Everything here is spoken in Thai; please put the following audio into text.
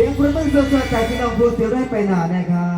สียงปรไมือสดๆจากพี่น้องพูดเสียวได้ไปหนานะครับ